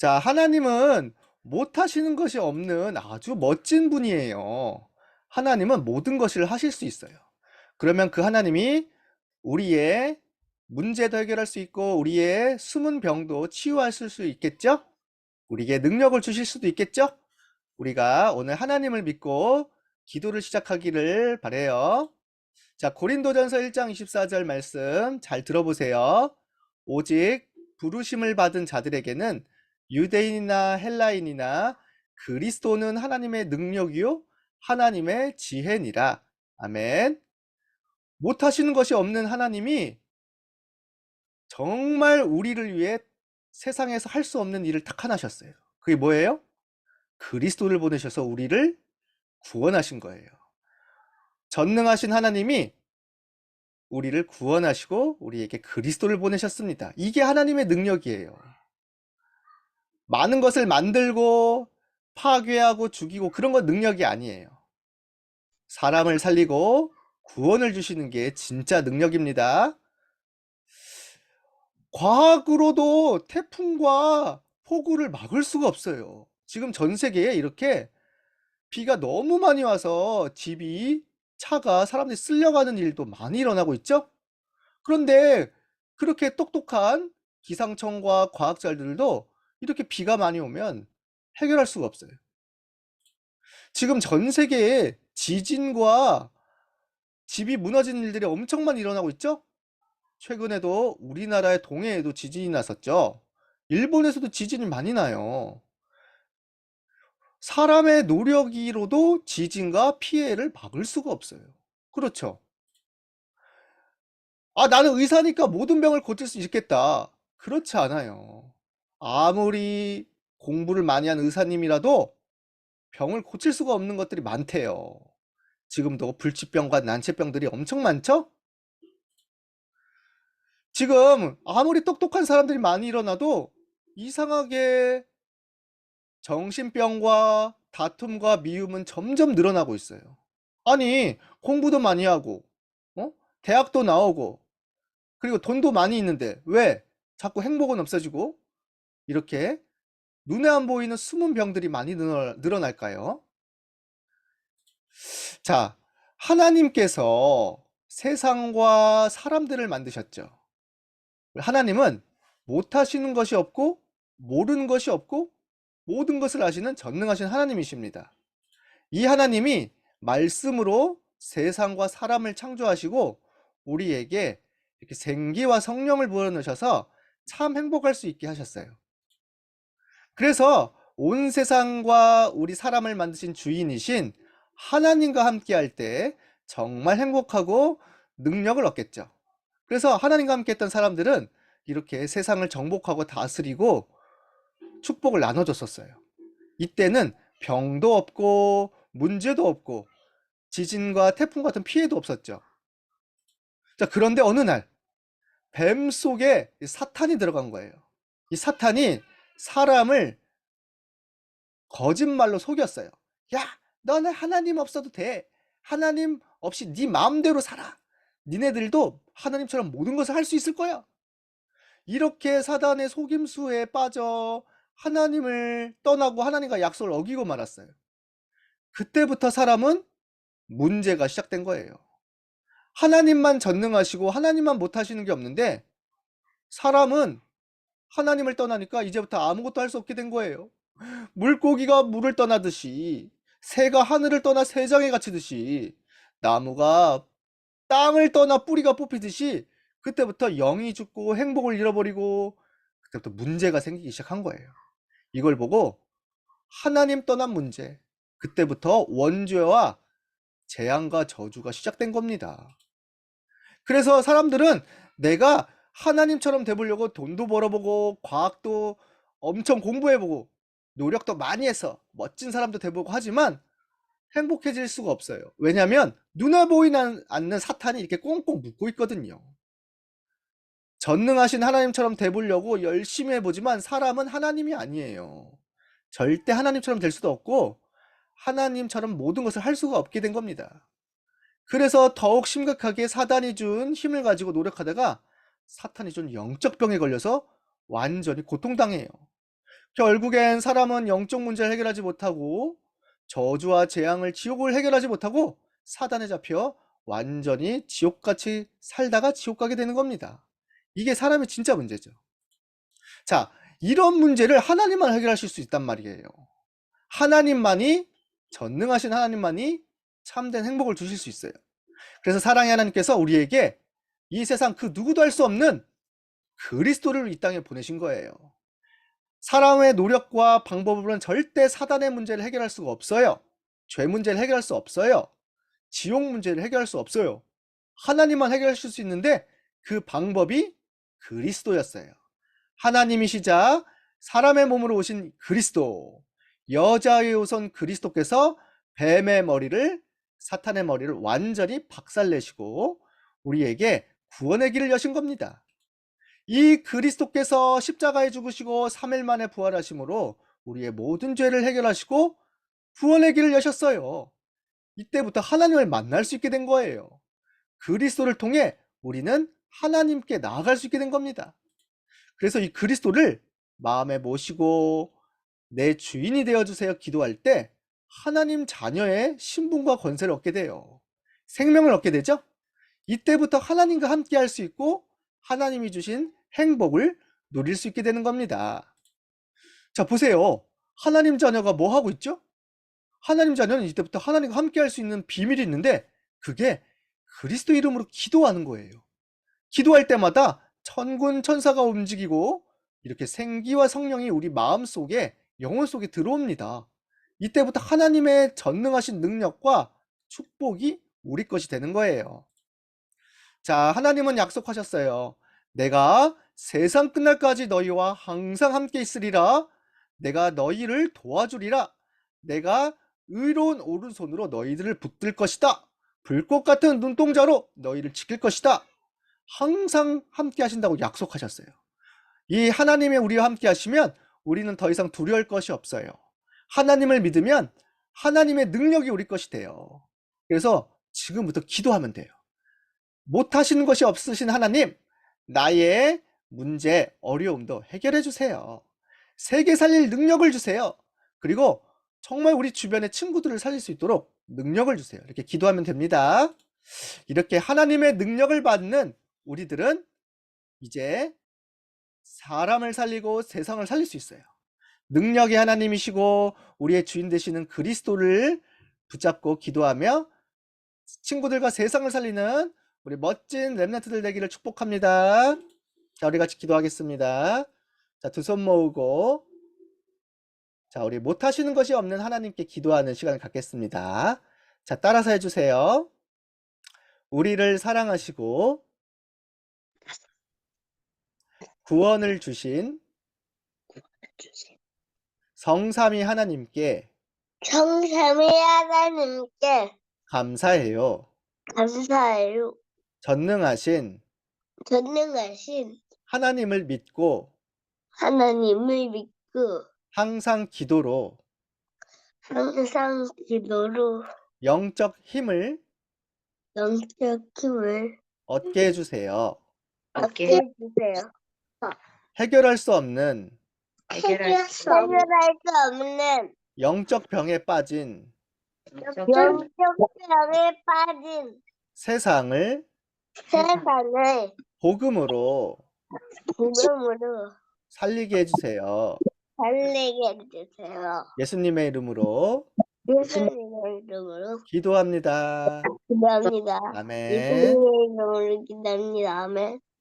자, 하나님은 못하시는 것이 없는 아주 멋진 분이에요. 하나님은 모든 것을 하실 수 있어요. 그러면 그 하나님이 우리의 문제도 해결할 수 있고 우리의 숨은 병도 치유하실 수 있겠죠? 우리에게 능력을 주실 수도 있겠죠? 우리가 오늘 하나님을 믿고 기도를 시작하기를 바래요. 자, 고린도전서 1장 24절 말씀 잘 들어보세요. 오직 부르심을 받은 자들에게는 유대인이나 헬라인이나 그리스도는 하나님의 능력이요 하나님의 지혜니라. 아멘. 못하시는 것이 없는 하나님이 정말 우리를 위해 세상에서 할 수 없는 일을 딱 하나 하셨어요. 그게 뭐예요? 그리스도를 보내셔서 우리를 구원하신 거예요. 전능하신 하나님이 우리를 구원하시고 우리에게 그리스도를 보내셨습니다. 이게 하나님의 능력이에요. 많은 것을 만들고 파괴하고 죽이고 그런 건 능력이 아니에요. 사람을 살리고 구원을 주시는 게 진짜 능력입니다. 과학으로도 태풍과 폭우를 막을 수가 없어요. 지금 전 세계에 이렇게 비가 너무 많이 와서 집이 차가 사람들이 쓸려가는 일도 많이 일어나고 있죠? 그런데 그렇게 똑똑한 기상청과 과학자들도 이렇게 비가 많이 오면 해결할 수가 없어요. 지금 전 세계에 지진과 집이 무너지는 일들이 엄청 많이 일어나고 있죠? 최근에도 우리나라의 동해에도 지진이 났었죠? 일본에서도 지진이 많이 나요. 사람의 노력으로도 지진과 피해를 막을 수가 없어요. 그렇죠? 아, 나는 의사니까 모든 병을 고칠 수 있겠다. 그렇지 않아요. 아무리 공부를 많이 한 의사님이라도 병을 고칠 수가 없는 것들이 많대요. 지금도 불치병과 난치병들이 엄청 많죠? 지금 아무리 똑똑한 사람들이 많이 일어나도 이상하게 정신병과 다툼과 미움은 점점 늘어나고 있어요. 아니, 공부도 많이 하고, 어? 대학도 나오고, 그리고 돈도 많이 있는데, 왜? 자꾸 행복은 없어지고, 이렇게 눈에 안 보이는 숨은 병들이 많이 늘어, 늘어날까요? 자, 하나님께서 세상과 사람들을 만드셨죠. 하나님은 못하시는 것이 없고, 모르는 것이 없고, 모든 것을 아시는 전능하신 하나님이십니다. 이 하나님이 말씀으로 세상과 사람을 창조하시고 우리에게 이렇게 생기와 성령을 부어넣으셔서 참 행복할 수 있게 하셨어요. 그래서 온 세상과 우리 사람을 만드신 주인이신 하나님과 함께 할 때 정말 행복하고 능력을 얻겠죠. 그래서 하나님과 함께 했던 사람들은 이렇게 세상을 정복하고 다스리고 축복을 나눠줬었어요. 이때는 병도 없고 문제도 없고 지진과 태풍 같은 피해도 없었죠. 자, 그런데 어느 날 뱀 속에 사탄이 들어간 거예요. 이 사탄이 사람을 거짓말로 속였어요. 야, 너는 하나님 없어도 돼. 하나님 없이 네 마음대로 살아. 니네들도 하나님처럼 모든 것을 할 수 있을 거야. 이렇게 사단의 속임수에 빠져 하나님을 떠나고 하나님과 약속을 어기고 말았어요. 그때부터 사람은 문제가 시작된 거예요. 하나님만 전능하시고 하나님만 못하시는 게 없는데 사람은 하나님을 떠나니까 이제부터 아무것도 할 수 없게 된 거예요. 물고기가 물을 떠나듯이 새가 하늘을 떠나 새장에 갇히듯이 나무가 땅을 떠나 뿌리가 뽑히듯이 그때부터 영이 죽고 행복을 잃어버리고 그때부터 문제가 생기기 시작한 거예요. 이걸 보고 하나님 떠난 문제, 그때부터 원죄와 재앙과 저주가 시작된 겁니다. 그래서 사람들은 내가 하나님처럼 돼보려고 돈도 벌어보고 과학도 엄청 공부해보고 노력도 많이 해서 멋진 사람도 돼보고 하지만 행복해질 수가 없어요. 왜냐하면 눈에 보이지 않는 사탄이 이렇게 꽁꽁 묶고 있거든요. 전능하신 하나님처럼 돼보려고 열심히 해보지만 사람은 하나님이 아니에요. 절대 하나님처럼 될 수도 없고 하나님처럼 모든 것을 할 수가 없게 된 겁니다. 그래서 더욱 심각하게 사단이 준 힘을 가지고 노력하다가 사탄이 준 영적 병에 걸려서 완전히 고통당해요. 결국엔 사람은 영적 문제를 해결하지 못하고 저주와 재앙을 지옥을 해결하지 못하고 사단에 잡혀 완전히 지옥같이 살다가 지옥 가게 되는 겁니다. 이게 사람의 진짜 문제죠. 자, 이런 문제를 하나님만 해결하실 수 있단 말이에요. 하나님만이 전능하신 하나님만이 참된 행복을 주실 수 있어요. 그래서 사랑의 하나님께서 우리에게 이 세상 그 누구도 할 수 없는 그리스도를 이 땅에 보내신 거예요. 사람의 노력과 방법으로는 절대 사단의 문제를 해결할 수가 없어요. 죄 문제를 해결할 수 없어요. 지옥 문제를 해결할 수 없어요. 하나님만 해결하실 수 있는데 그 방법이 그리스도였어요. 하나님이시자 사람의 몸으로 오신 그리스도, 여자의 우선 그리스도께서 뱀의 머리를 사탄의 머리를 완전히 박살내시고 우리에게 구원의 길을 여신 겁니다. 이 그리스도께서 십자가에 죽으시고 3일 만에 부활하심으로 우리의 모든 죄를 해결하시고 구원의 길을 여셨어요. 이때부터 하나님을 만날 수 있게 된 거예요. 그리스도를 통해 우리는 하나님께 나아갈 수 있게 된 겁니다. 그래서 이 그리스도를 마음에 모시고 내 주인이 되어 주세요 기도할 때 하나님 자녀의 신분과 권세를 얻게 돼요. 생명을 얻게 되죠? 이때부터 하나님과 함께 할 수 있고 하나님이 주신 행복을 누릴 수 있게 되는 겁니다. 자, 보세요. 하나님 자녀가 뭐 하고 있죠? 하나님 자녀는 이때부터 하나님과 함께 할 수 있는 비밀이 있는데 그게 그리스도 이름으로 기도하는 거예요. 기도할 때마다 천군 천사가 움직이고 이렇게 생기와 성령이 우리 마음 속에 영혼 속에 들어옵니다. 이때부터 하나님의 전능하신 능력과 축복이 우리 것이 되는 거예요. 자, 하나님은 약속하셨어요. 내가 세상 끝날까지 너희와 항상 함께 있으리라. 내가 너희를 도와주리라. 내가 의로운 오른손으로 너희들을 붙들 것이다. 불꽃 같은 눈동자로 너희를 지킬 것이다. 항상 함께 하신다고 약속하셨어요. 이 하나님의 우리와 함께 하시면 우리는 더 이상 두려울 것이 없어요. 하나님을 믿으면 하나님의 능력이 우리 것이 돼요. 그래서 지금부터 기도하면 돼요. 못하시는 것이 없으신 하나님, 나의 문제, 어려움도 해결해 주세요. 세계 살릴 능력을 주세요. 그리고 정말 우리 주변의 친구들을 살릴 수 있도록 능력을 주세요. 이렇게 기도하면 됩니다. 이렇게 하나님의 능력을 받는 우리들은 이제 사람을 살리고 세상을 살릴 수 있어요. 능력의 하나님이시고 우리의 주인 되시는 그리스도를 붙잡고 기도하며 친구들과 세상을 살리는 우리 멋진 랩런트들 되기를 축복합니다. 자, 우리 같이 기도하겠습니다. 자, 두 손 모으고 자, 우리 못하시는 것이 없는 하나님께 기도하는 시간을 갖겠습니다. 자, 따라서 해주세요. 우리를 사랑하시고 구원을 주신. 성삼위 하나님께 성삼위 하나님께 감사해요. 감사해요. 전능하신 전능하신 하나님을 믿고 하나님을 믿고 항상 기도로 항상 기도로 영적 힘을 영적 힘을 얻게 해주세요. 얻게 해주세요. 해결할 수 없는 해결할 수 없는 영적 병에 빠진 영적 병에 빠진 세상을 세상을 복음으로 복음으로 살리게 해주세요. 달리게 해주세요. 예수님의 이름으로 예수님의 이름으로 기도합니다. 기도합니다. 아멘. 예수님의 이름으로 기도합니다. 아멘.